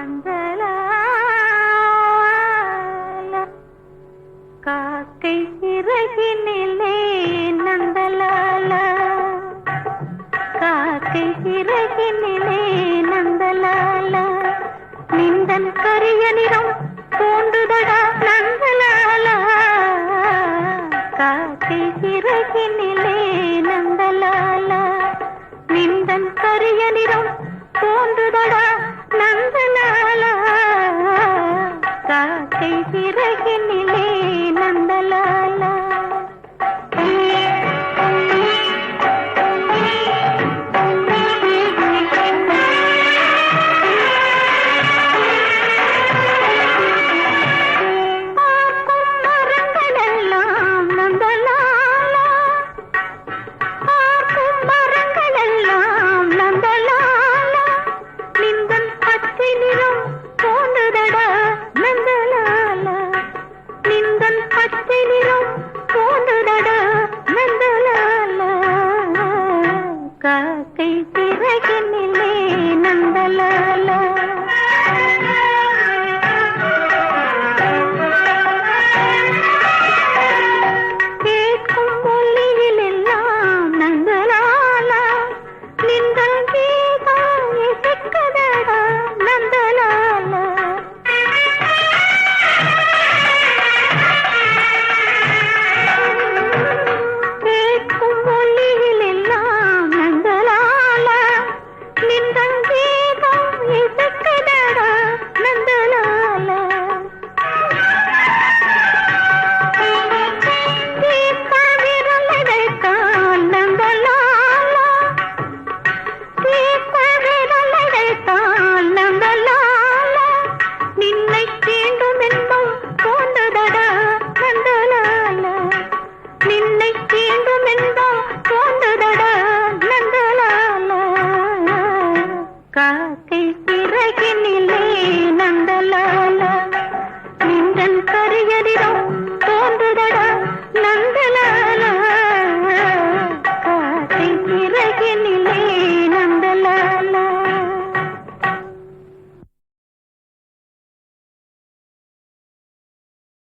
Nandalala. காக்கை சிறகினிலே நந்தலால. காக்கை சிறகினிலே நந்தலால. நிந்தன் கரிய நிறம் தோன்றுதடா நந்தலால. காக்கை சிறகினிலே நந்தலால. நிந்தன் கரிய நிறம் தோன்றுதடா காக்கை சிறகினிலே